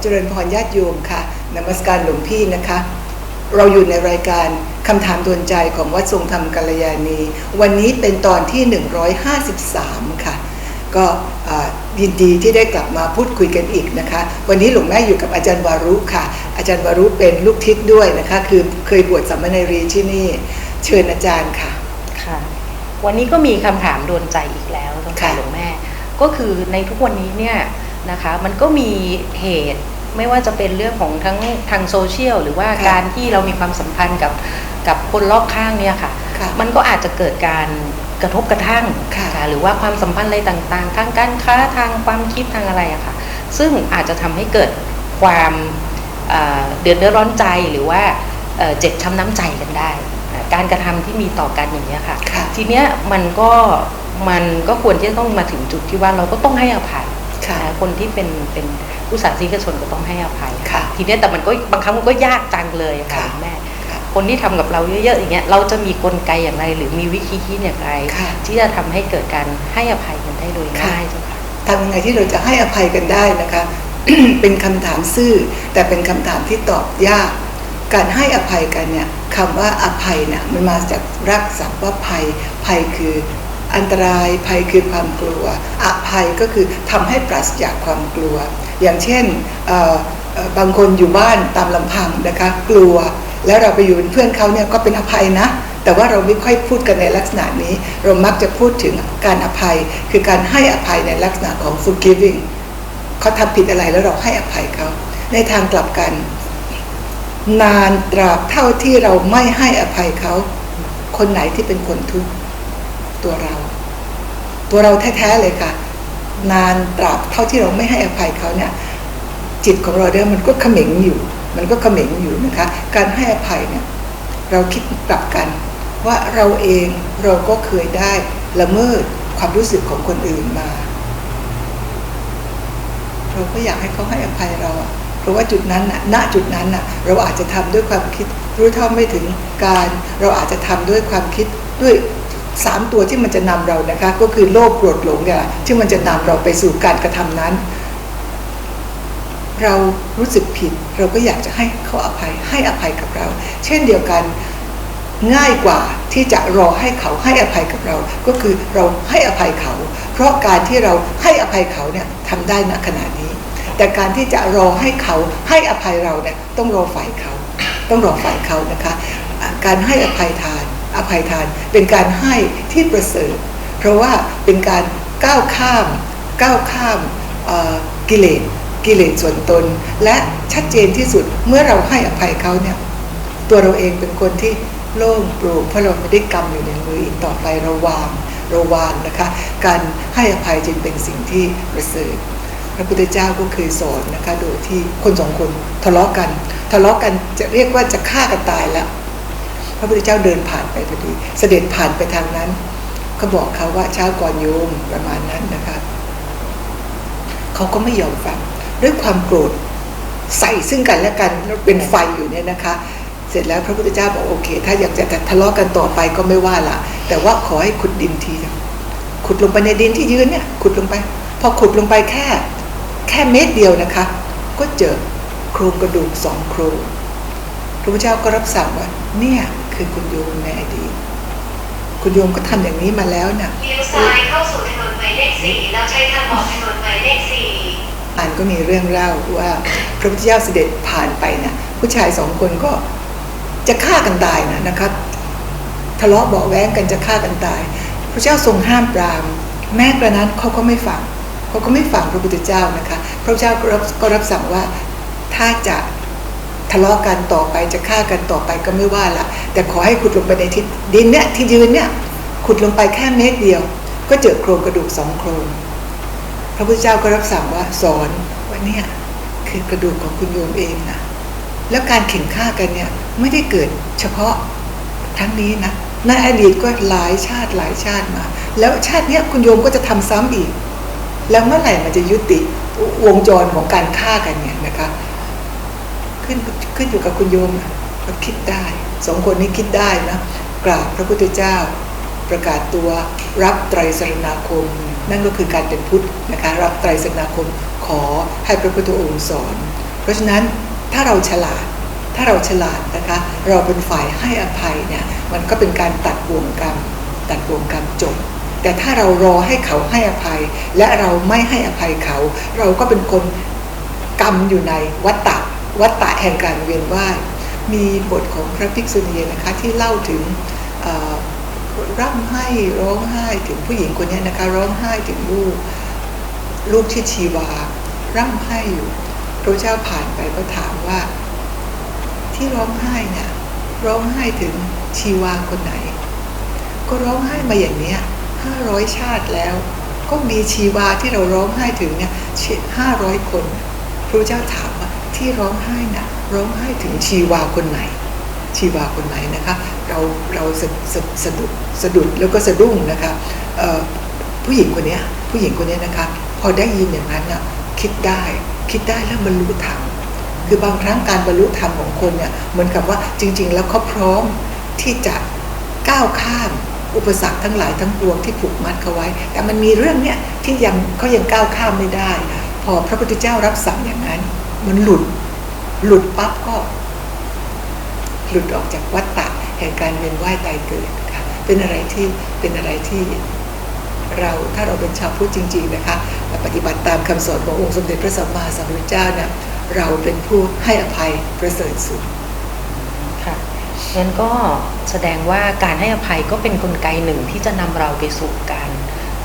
ขอเจริญพรญาติโยมค่ะนมัสการหลวงพี่นะคะ เราอยู่ในรายการคำถามดวนใจของวัดทรงธรรมกัลยาณี วันนี้เป็นตอนที่ 153 ค่ะ ก็อ่ายินดีที่ได้กลับมาพูดคุยกันอีกนะคะ วันนี้หลวงแม่อยู่กับอาจารย์วารุค่ะ อาจารย์วารุเป็นลูกทิศด้วยนะคะ คือเคยบวชสามเณรีที่นี่ เชิญอาจารย์ค่ะค่ะ วันนี้ก็มีคำถามโดนใจอีกแล้วต้องค่ะค่ะหลวงแม่ ก็คือในทุกวันนี้เนี่ย นะคะ มันก็มีเหตุไม่ว่าจะเป็นเรื่องของทั้งทางโซเชียลหรือว่าค่ะการที่เรามีความสัมพันธ์กับกับคนรอบข้างเนี่ยค่ะ ค่ะมันก็อาจจะเกิดการกระทบกระทั่งค่ะนหรือว่าความสัมพันธ์อะไรต่างๆ ทางการค้าทางความคิดทางอะไรอะค่ะ ซึ่งอาจจะทำให้เกิดความเอ่อเดือดเดือดร้อนใจหรือว่าเอ่อเจ็บช้ำน้ำใจกันได้อ่าการกระทำที่มีต่อกันอย่างนี้ยค่ะ ค่ะ ทีเนี้ยมันก็มันก็ควรที่จะต้องมาถึงจุดที่ว่าเราก็ต้องให้อภัยค่ะ นะคนที่เป็นเป็นผู้สาธารณชนก็ต้องให้อภัยค่ะทีเนี้ยแต่มันก็บางครั้งมันก็ยากจังเลยค่ะค่ะคุณแม่ค่ะคนที่ทำกับเราเยอะๆอย่างเงี้ยเราจะมีกลไกอย่างไร หรือมีวิธีคิดอย่างไรค่ะที่จะทำให้เกิดการให้อภัยกันได้โดยง่ายเจ้าค่ะทำยังไงที่เราจะให้อภัยกันได้นะคะ เป็นคำถามซื่อ แต่เป็นคำถามที่ตอบยาก การให้อภัยกันเนี่ยคำว่าอภัยเนี่ยมันมาจากรักศัพท์ว่าภัยภัยคือ อันตรายภัยคือความกลัวอภัยก็คือทำให้ปราศจากความกลัว อย่างเช่นบางคนอยู่บ้านตามลำพังนะคะกลัว แล้วเราไปอยู่เป็นเพื่อนเขาเนี่ยก็เป็นอภัยนะ แต่ว่าเราไม่ค่อยพูดกันในลักษณะนี้ เรามักจะพูดถึงการอภัย คือการให้อภัยในลักษณะของ forgiving เขาทำผิดอะไรแล้วเราให้อภัยเขา ในทางกลับกัน นานตราบเท่าที่เราไม่ให้อภัยเขา คนไหนที่เป็นคนทุกข์ ตัวเรา ตัวเราแท้ๆเลยค่ะ นานตราบเท่าที่เราไม่ให้อภัยเขาเนี่ยจิตของเราเนี่ยมันก็เขม็งอยู่ มันก็เขม็งอยู่นะคะ การให้อภัยเนี่ยเราคิดกลับกัน ว่าเราเองเราก็เคยได้ละเมิดความรู้สึกของคนอื่นมา เราก็อยากให้เขาให้อภัยเราอะเพราะว่าจุดนั้นน่ะณจุดนั้นน่ะเราอาจจะทำด้วยความคิดรู้เท่าไม่ถึงการ เราอาจจะทำด้วยความคิดด้วย สามตัวที่มันจะนำเรานะคะ ก็คือโลภโกรธหลงเนี่ยที่มันจะนำเราไปสู่การกระทำนั้น เรารู้สึกผิด เราก็อยากจะให้เขาอภัยให้อภัยกับเรา เช่นเดียวกันง่ายกว่าที่จะรอให้เขาให้อภัยกับเรา ก็คือเราให้อภัยเขา เพราะการที่เราให้อภัยเขาเนี่ยทำได้ณขณะนี้ แต่การที่จะรอให้เขาให้อภัยเราเนี่ยต้องรอฝ่ายเขา ต้องรอฝ่ายเขานะคะ การให้อภัยทาน อภัยทาน เป็นการให้ที่ประเสริฐ เพราะว่าเป็นการก้าวข้ามก้าวข้ามกิเลสกิเลสส่วนตน และชัดเจนที่สุดเมื่อเราให้อภัยเขาเนี่ยตัวเราเองเป็นคนที่โล่งโปร่งเพราะเราไม่ได้กรรมอยู่ในมืออีกต่อไปเราวางเราวางนะคะ การให้อภัยจึงเป็นสิ่งที่ประเสริฐพระพุทธเจ้าก็เคยสอนนะคะโดยที่คนสองคนทะเลาะกัน ทะเลาะกันจะเรียกว่าจะฆ่ากันตายแล้ว พระพุทธเจ้าเดินผ่านไปพอดี เสด็จผ่านไปทางนั้น ก็บอกเขาว่าเช้าก่อนโยมประมาณนั้นนะคะเขาก็ไม่ยอมฟังด้วยความโกรธใส่ซึ่งกันและกันเป็นไฟอยู่เนี่ยนะคะ เสร็จแล้วพระพุทธเจ้าบอกโอเค ถ้าอยากจะทะเลาะกันต่อไปก็ไม่ว่าละแต่ว่าขอให้ขุดดินทีขุดลงไปในดินที่ยืนเนี่ยขุดลงไป พอขุดลงไปแค่ แค่เมตรเดียวนะคะ ก็เจอโครงกระดูกสองโครงพระพุทธเจ้าก็รับสั่งว่าเนี่ย คือคุณโยมในอดีตคุณโยมก็ทำอย่างนี้มาแล้วน่ะเลี้ยวซ้ายเข้าสู่ถนนหมายเลขสี่แล้วใช้ทางออกถนนหมายเลขสี่อ่านก็มีเรื่องเล่าว่าพระพุทธเจ้าเสด็จผ่านไปนะผู้ชายสองคนก็จะฆ่ากันตายนะนะครับทะเลาะเบาะแว้งกันจะฆ่ากันตาย พระเจ้าทรงห้ามปราม แม้กระนั้นเขาก็ไม่ฟังเขาก็ไม่ฟังพระพุทธเจ้านะคะ พระเจ้าก็รับก็รับสั่งว่าถ้าจะ ทะเลาะกันต่อไปจะฆ่ากันต่อไปก็ไม่ว่าละแต่ขอให้ขุดลงไปในทิศดินเนี่ยที่ยืนเนี่ยขุดลงไปแค่เมตรเดียว ก็เจอโครงกระดูกสองโครงพระพุทธเจ้าก็รับสั่งว่าสอนว่าเนี่ยคือกระดูกของคุณโยมเองนะแล้วการเข่งฆ่ากันเนี่ยไม่ได้เกิดเฉพาะครั้งนี้นะในอดีตก็หลายชาติหลายชาติมา แล้วชาติเนี้ยคุณโยมก็จะทำซ้ำอีก แล้วเมื่อไหร่มันจะยุติวงจรของการฆ่ากันเนี่ยนะคะ ขึ้นขึ้นอยู่กับคุณโยมนะก็คิดได้สองคนนี้คิดได้นะกราบพระพุทธเจ้า ประกาศตัวรับไตรสรณาคม นั่นก็คือการเป็นพุทธนะคะรับไตรสรณาคมขออให้พระพุทธองค์สอน เพราะฉะนั้นถ้าเราฉลาดถ้าเราฉลาดนะคะ เราเป็นฝ่ายให้อภัยเนี่ยมันก็เป็นการตัดบ่วงกรรมตัดบ่วงกรรมจบแต่ถ้าเรารอให้เขาให้อภัย และเราไม่ให้อภัยเขา เราก็เป็นคนกรรมอยู่ในวัฏฏะ วัฏฏะแห่งการเวียนว่ายมีบทของพระภิกษุณีนะคะที่เล่าถึงร่ำไห้ร้องไห้ถึงผู้หญิงคนนี้นะคะร้องไห้ถึงลูกลูกที่ชีวา ร่ำไห้อยู่พระเจ้าผ่านไปก็ถามว่า ที่ร้องไห้เนี่ยร้องไห้ถึงชีวาคนไหน ก็ร้องไห้มาอย่างเนี้ยห้าร้อยชาติแล้ว ก็มีชีวาที่เราร้องไห้ถึงเนี่ยห้าร้อยคนพระเจ้าถามว่า ที่ร้องไห้น่ะร้องไห้ถึงชีวาคนไหน ชีวาคนไหนนะคะเราเราสะสะสะดุดสะดุดแล้วก็สะดุ้งนะคะผู้หญิงคนเนี้ยผู้หญิงคนเนี้ยนะคะ พอได้ยินอย่างนั้นน่ะคิดได้คิดได้แล้วบรรลุธรรมคือบางครั้งการบรรลุธรรมของคนเนี่ยเหมือนกับว่าจริง ๆ แล้วเขาพร้อมที่จะก้าวข้ามอุปสรรคทั้งหลายทั้งปวงที่ผูกมัดเขาไว้ แต่มันมีเรื่องเนี้ยที่ยังเขายังก้าวข้ามไม่ได้ พอพระพุทธเจ้ารับสั่งอย่างนั้น มันหลุด หลุดปั๊บก็ หลุดออกจากวัฏฏะแห่งการเวียนว่ายตายเกิดค่ะเป็นอะไรที่เป็นอะไรที่เราถ้าเราเป็นชาวพุทธจริง ๆนะคะและปฏิบัติตามคำสอนขององค์สมเด็จพระสัมมาสัมพุทธเจ้าเนี่ยเราเป็นผู้ให้อภัยประเสริฐสุดค่ะงั้นก็แสดงว่าการให้อภัยก็เป็นนกลไกหนึ่งที่จะนำเราไปสู่การ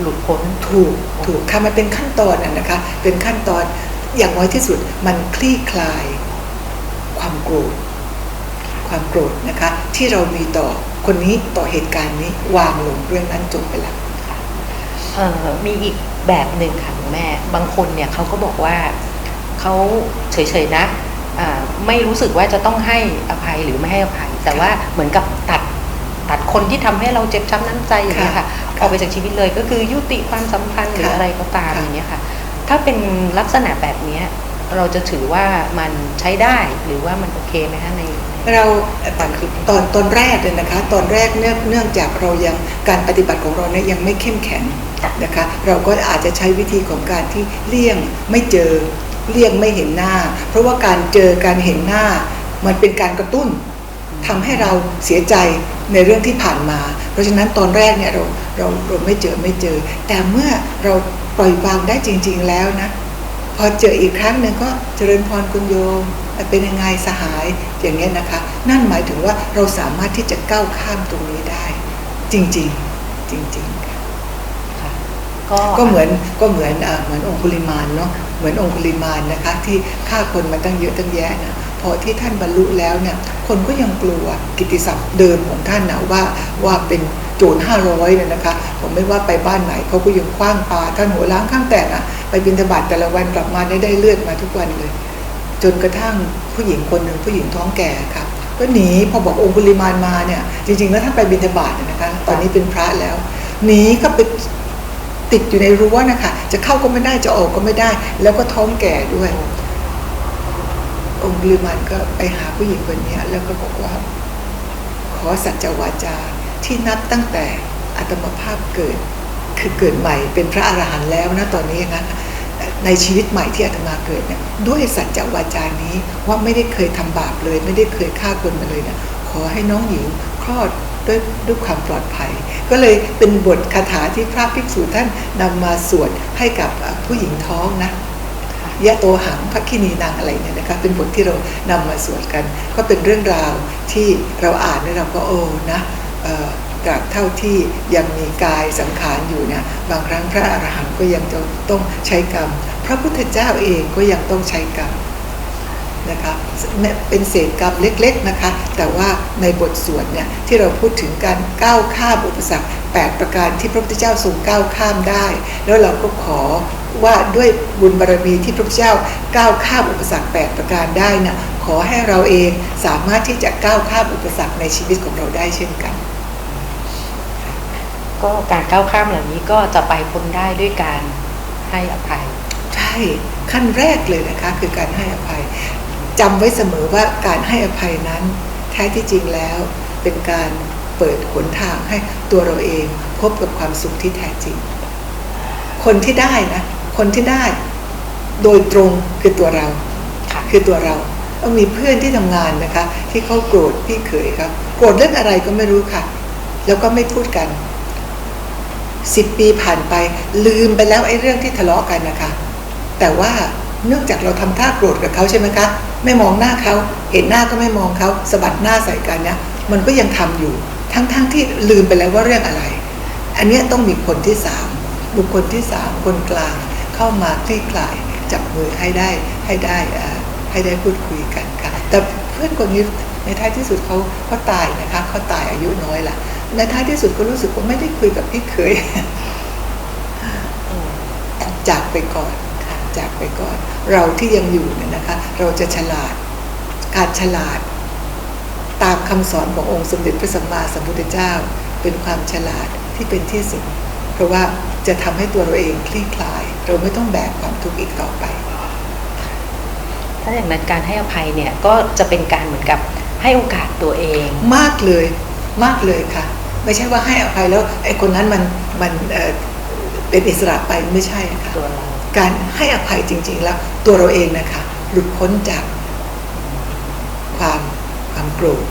หลุดพ้นถูกถูกค่ะมันเป็นขั้นตอนน่ะนะคะ เป็นขั้นตอน อย่างน้อยที่สุดมันคลี่คลาย ความโกรธ ความโกรธนะคะ ที่เรามีต่อคนนี้ต่อเหตุการณ์นี้วางลงเรื่องนั้นจบไปแล้วเอ่อมีอีกแบบหนึ่งค่ะคุณแม่ บางคนเนี่ยเขาก็บอกว่าเขาเฉยๆนะอ่าไม่รู้สึกว่าจะต้องให้อภัยหรือไม่ให้อภัย แต่ว่าเหมือนกับตัดตัดคนที่ทำให้เราเจ็บช้ำน้ำใจอย่างเงี้ยค่ะค่ะออกไปจากชีวิตเลยก็คือยุติความสัมพันธ์หรือค่ะอะไรก็ตามค่ะอย่างเงี้ยค่ะ ถ้าเป็นลักษณะแบบเนี้ยเราจะถือว่ามันใช้ได้หรือว่ามันโอเคไหมคะในในเราความคิดตอนตอนแรกเลยนะคะตอนแรกเนื่องเนื่องจากเรายังการปฏิบัติของเราเนี่ยยังไม่เข้มแข็งนะคะเราก็อาจจะใช้วิธีของการที่เลี่ยงไม่เจอเลี่ยงไม่เห็นหน้า เพราะว่าการเจอการเห็นหน้า มันเป็นการกระตุ้นทำให้เราเสียใจในเรื่องที่ผ่านมา เพราะฉะนั้นตอนแรกเนี่ยเราเราเราไม่เจอไม่เจอ แต่เมื่อเรา ปล่อยวางได้จริง ๆแล้วนะ พอเจออีกครั้งหนึ่งก็เจริญพรคุณโยมเป็นยังไงสหายอย่างเงี้ยนะคะ นั่นหมายถึงว่าเราสามารถที่จะก้าวข้ามตรงนี้ได้ จริง ๆ จริงๆค่ะค่ะก็ก็เหมือนก็เหมือนอ่าเหมือนองคุลิมานเนาะเหมือนองคุลิมานนะคะ ที่ฆ่าคนมาตั้งเยอะตั้งแยะนะพอที่ท่านบรรลุแล้วเนี่ยคนก็ยังกลัวกิตติศัพท์เดิมของท่านนะว่าว่าเป็น โจรห้าร้อยเนี่ยนะคะ ผมไม่ว่าไปบ้านไหนเขาก็ยังคว้างปลาท่านหัวล้างข้างแตกอะไปบินทบาทแต่ละวันกลับมาได้ได้เลือดมาทุกวันเลย จนกระทั่งผู้หญิงคนหนึ่งผู้หญิงท้องแก่ค่ะก็หนีพอบอกองคุลิมานมาเนี่ย จริงๆแล้วท่านไปบินทบาทนะคะ ตอนนี้เป็นพระแล้วหนีก็ไปติดอยู่ในรั้วนะคะ จะเข้าก็ไม่ได้จะออกก็ไม่ได้ แล้วก็ท้องแก่ด้วย องคุลิมานก็ไปหาผู้หญิงคนนี้แล้วก็บอกว่า ขอสัจจวาจา ที่นับตั้งแต่อัตมภาพเกิด คือเกิดใหม่เป็นพระอรหันต์แล้วนะตอนนี้นะในชีวิตใหม่ที่อาตมาเกิดเนี่ยด้วยสัจจวาจานี้ว่าไม่ได้เคยทำบาปเลย ไม่ได้เคยฆ่าคนมาเลยนะขอให้น้องหญิงคลอดด้วยด้วยความปลอดภัย ก็เลยเป็นบทคาถาที่พระภิกษุท่านนำมาสวดให้กับผู้หญิงท้องนะยะโตหังพระคินีนางอะไรเนี่ยนะคะเป็นบทที่เรานำมาสวดกัน ก็เป็นเรื่องราวที่เราอ่านแล้วเราก็โอ้นะ ตราบเท่าที่ยังมีกายสังขารอยู่เนี่ยบางครั้งพระอรหันต์ก็ยังจะต้องใช้กรรม พระพุทธเจ้าเองก็ยังต้องใช้กรรมนะคะเป็นเศษกรรมเล็กๆนะคะ แต่ว่าในบทสวดเนี่ยที่เราพูดถึงการก้าวข้ามอุปสรรค8ประการที่พระพุทธเจ้าทรงก้าวข้ามได้ แล้วเราก็ขอว่าด้วยบุญบารมีที่พระพุทธเจ้าก้าวข้ามอุปสรรค8ประการได้นะขอให้เราเองสามารถที่จะก้าวข้ามอุปสรรคในชีวิตของเราได้เช่นกัน ก็การก้าวข้ามเหล่านี้ก็จะไปพ้นได้ด้วยการให้อภัย ใช่ขั้นแรกเลยนะคะคือการให้อภัยจำไว้เสมอว่าการให้อภัยนั้น แท้ที่จริงแล้วเป็นการเปิดหนทางให้ตัวเราเองพบกับความสุขที่แท้จริง คนที่ได้นะคนที่ได้โดยตรงคือตัวเราค่ะคือตัวเราต้องมีเพื่อนที่ทำงานนะคะ ที่เขาโกรธพี่เขยครับโกรธเรื่องอะไรก็ไม่รู้ค่ะ แล้วก็ไม่พูดกัน สิบปีผ่านไป ลืมไปแล้วไอ้เรื่องที่ทะเลาะกันนะคะ แต่ว่าเนื่องจากเราทำท่าโกรธกับเขาใช่ไหมคะ ไม่มองหน้าเขา เห็นหน้าก็ไม่มองเขาสะบัดหน้าใส่กันเนี่ยมันก็ยังทำอยู่ ทั้งๆทที่ลืมไปแล้วว่าเรื่องอะไร อันเนี้ยต้องมีคนที่สามบุคคลที่สามคนกลาง เข้ามาคลี่คลายจับมือให้ได้ให้ได้ให้ได้พูดคุยกันค่ะ แต่เพื่อนคนนี้ในท้ายที่สุดเขาเขาตายนะคะเขาตายอายุน้อยละ ในท้ายที่สุดก็รู้สึกว่าไม่ได้คุยกับพี่เคยจากไปก่อนค่ะจากไปก่อน เราที่ยังอยู่เนี่ยนะคะ เราจะฉลาดการฉลาด ตามคำสอนขององค์สมเด็จพระสัมมาสัมพุทธเจ้า เป็นความฉลาดที่เป็นที่สุด เพราะว่าจะทำให้ตัวเราเองคลี่คลาย เราไม่ต้องแบกความทุกข์อีกต่อไป ถ้าอย่างนั้นการให้อภัยเนี่ยก็จะเป็นการเหมือนกับให้โอกาสตัวเอง มากเลย มากเลยค่ะ ไม่ใช่ว่าให้อภัยแล้วไอ้คนนั้นมันมันเอ่อเป็นอิสระไปไม่ใช่ค่ะตัวเราการให้อภัยจริง ๆ แล้วตัวเราเองนะคะ หลุดพ้นจากความความโกรธ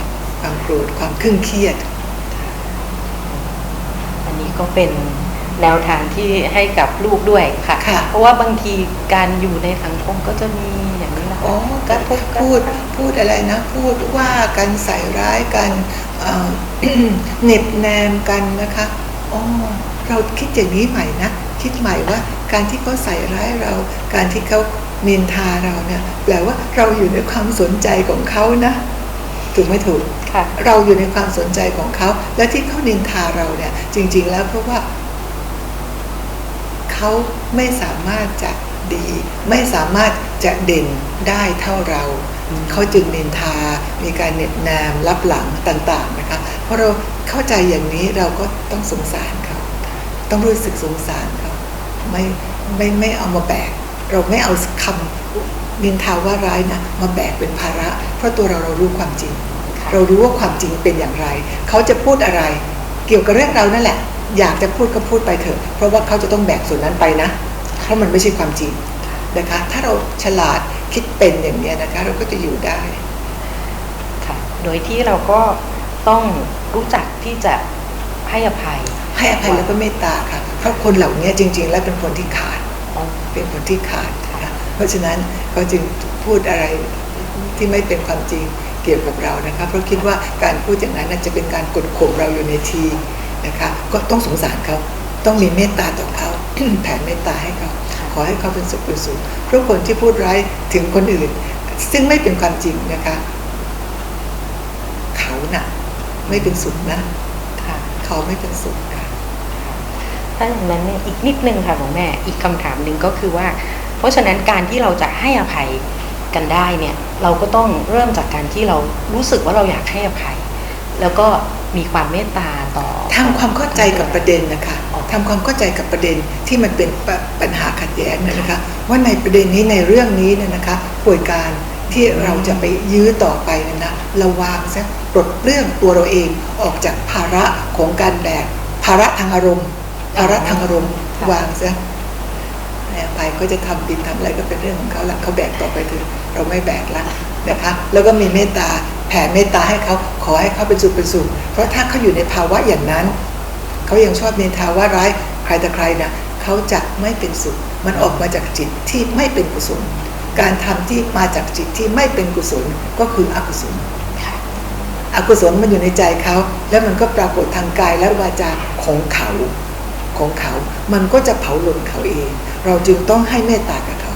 ความโกรธความเคร่งเครียด อันนี้ก็เป็นแนวทางที่ให้กับลูกด้วยค่ะค่ะเพราะว่าบางทีการอยู่ในสังคมก็จะมีอย่างนี้แหละอ๋อค่ะก็พูดพูดอะไรนะ พูดว่ากันใส่ร้ายกัน เอ่อเหน็บแนมกันนะคะอ๋อเราคิดอย่างนี้ใหม่นะ คิดใหม่ว่าการที่เขาใส่ร้ายเรา การที่เขานินทาเราเนี่ยแปลว่าเราอยู่ในความสนใจของเขานะ ถูกไม่ถูกค่ะเราอยู่ในความสนใจของเขา และที่เขานินทาเราเนี่ย จริง ๆ แล้วเพราะว่าเขาไม่สามารถจะดี ไม่สามารถจะเด่นได้เท่าเราอืม เขาจึงนินทา มีการเน็บแนมรับหลังต่างๆนะคะ เพราะเราเข้าใจอย่างนี้เราก็ต้องสงสารเขาต้องรู้สึกสงสารเขาไม่ไม่ไม่เอามาแบกเราไม่เอาคำนินทาว่าร้ายนะมาแบกเป็นภาระ เพราะตัวเราเรารู้ความจริง เรารู้ว่าความจริงเป็นอย่างไร เขาจะพูดอะไร เกี่ยวกับเรื่องเรานั่นแหละ อยากจะพูดก็พูดไปเถอะ เพราะว่าเขาจะต้องแบกส่วนนั้นไปนะ เพราะมันไม่ใช่ความจริงนะคะ ถ้าเราฉลาด คิดเป็นอย่างเนี้ยนะคะ เราก็จะอยู่ได้ค่ะโดยที่เราก็ต้องรู้จักที่จะให้อภัย ให้อภัยแล้วก็เมตตาค่ะ เพราะคนเหล่านี้จริง ๆ แล้วเป็นคนที่ขาดเป็นคนที่ขาดนะคะเพราะฉะนั้นเขาจึงพูดอะไรที่ไม่เป็นความจริงเกี่ยวกับเรานะคะเพราะคิดว่าการพูดอย่างนั้นน่าจะเป็นการกดข่มเราอยู่ในทีนะคะ ก็ต้องสงสารเขาต้องมีเมตตาต่อเขาแผ่เมตตาให้เขาข อให้เขาเป็นสุขเป็นสุขเพราะคนที่พูดร้ายถึงคนอื่น ซึ่งไม่เป็นความจริงนะคะ เขาน่ะไม่เป็นสุขนะค่ะเขาไม่เป็นสุขค่ะถ้าอย่างนั้นเนี่ยอีกนิดนึงค่ะหลวงแม่อีกคำถามหนึ่งก็คือว่า เพราะฉะนั้นการที่เราจะให้อภัยกันได้เนี่ย เราก็ต้องเริ่มจากการที่เรารู้สึกว่าเราอยากให้อภัย แล้วก็มีความเมตตาต่อทำความเข้าใจกับประเด็นนะคะ ทำความเข้าใจกับประเด็นที่มันเป็นปะปัญหาขัดแย้งเนยนะคะว่าในประเด็นนี้ในเรื่องนี้เนี่ยนะคะป่วยการที่เราจะไปยื้อต่อไปเนยนะเราวางซะปลดเรื่องตัวเราเองออกจากภาระของการแบกภาระทางอารมณ์ภาระทางอารมณ์วางซะให้อภัยก็จะทำผิดทำอะไรก็เป็นเรื่องของเขาละเขาแบกต่อไปเถอะเราไม่แบกละนะคะแล้วก็มีเมตตาแผ่เมตตาให้เขาขอให้เขาเป็นสุขเป็นสุขเพราะถ้าเขาอยู่ในภาวะอย่างนั้น เขายังชอบนินทาว่าร้ายใครแต่ใครนะเขาจะไม่เป็นสุข มันออกมาจากจิตที่ไม่เป็นกุศล การทำที่มาจากจิตที่ไม่เป็นกุศลก็คืออกุศลค่ะอกุศลมันอยู่ในใจเขา แล้วมันก็ปรากฏทางกายและวาจาของเขาของเขา มันก็จะเผาลนเขาเอง เราจึงต้องให้เมตตากับเขา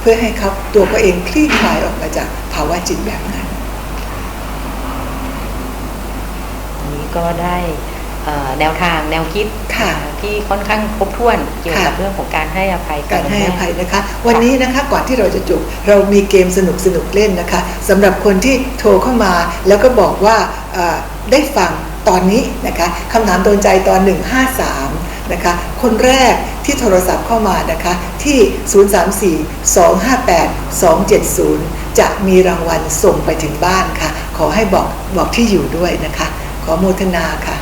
เพื่อให้เขาตัวเขาเองคลี่คลายออกมาจากภาวะจิตแบบนั้นนี้ก็ได้ แนวทางแนวคิดค่ะที่ค่อนข้างครบถ้วนเกี่ยวกับค่ะเรื่องของการให้อภัยการให้อภัยแม่นะคะ วันนี้นะคะก่อนที่เราจะจบเรามีเกมสนุกสนุกๆเล่นนะคะสำหรับคนที่โทรเข้ามาแล้วก็บอกว่าเอ่อได้ฟังตอนนี้นะคะคำถามโดนใจตอน 153นะคะคนแรกที่โทรศัพท์เข้ามานะคะที่ 034-258-270 จะมีรางวัลส่งไปถึงบ้านค่ะ ขอให้บอกบอกที่อยู่ด้วยนะคะ ขอโมทนาค่ะ